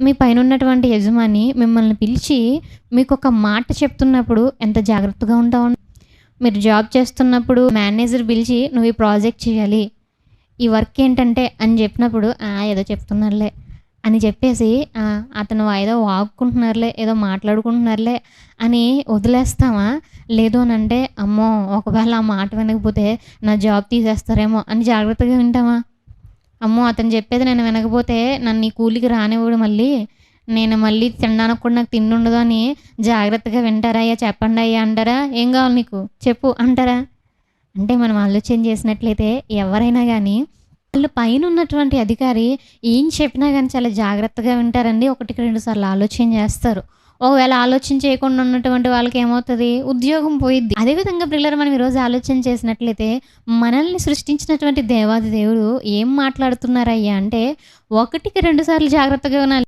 మీ పైన ఉన్నటువంటి యజమాని మిమ్మల్ని పిలిచి మీకు ఒక మాట చెప్తున్నప్పుడు ఎంత జాగ్రత్తగా ఉంటావు? మీరు జాబ్ చేస్తున్నప్పుడు మేనేజర్ పిలిచి నువ్వు ఈ ప్రాజెక్ట్ చేయాలి ఈ వర్క్ ఏంటంటే అని చెప్పినప్పుడు "ఆ, ఏదో చెప్తున్నారులే అని చెప్పేసి అతను ఏదో వాక్కుంటున్నారులే ఏదో మాట్లాడుకుంటున్నారులే అని వదిలేస్తామా లేదు అని అంటే అమ్మో ఒకవేళ ఆ మాట వినకపోతే నా జాబ్ తీసేస్తారేమో అని జాగ్రత్తగా వింటామా అమ్మో అతను చెప్పేది నేను వినకపోతే నన్ను ఈ కూలికి రానివ్వడు మళ్ళీ. నేను మళ్ళీ తినడానికి కూడా నాకు తిండి ఉండదు అని జాగ్రత్తగా వింటారా అయ్యా చెప్పండి అయ్యా అంటారా? ఏం కావాలి నీకు? చెప్పు అంటారా? అంటే మనం ఆలోచన చేసినట్లయితే ఎవరైనా కానీ వాళ్ళు పైన ఉన్నటువంటి అధికారి ఏం చెప్పినా కానీ చాలా జాగ్రత్తగా వింటారండి. ఒకటికి రెండు సార్లు ఆలోచన చేస్తారు. ఒకవేళ ఆలోచన చేయకుండా ఉన్నటువంటి వాళ్ళకి ఏమవుతుంది? ఉద్యోగం పోయిద్ది. అదేవిధంగా పిల్లలు మనం ఈరోజు ఆలోచన చేసినట్లయితే మనల్ని సృష్టించినటువంటి దేవాది దేవుడు ఏం మాట్లాడుతున్నారయ్యా అంటే ఒకటికి రెండు సార్లు జాగ్రత్తగా వినాలి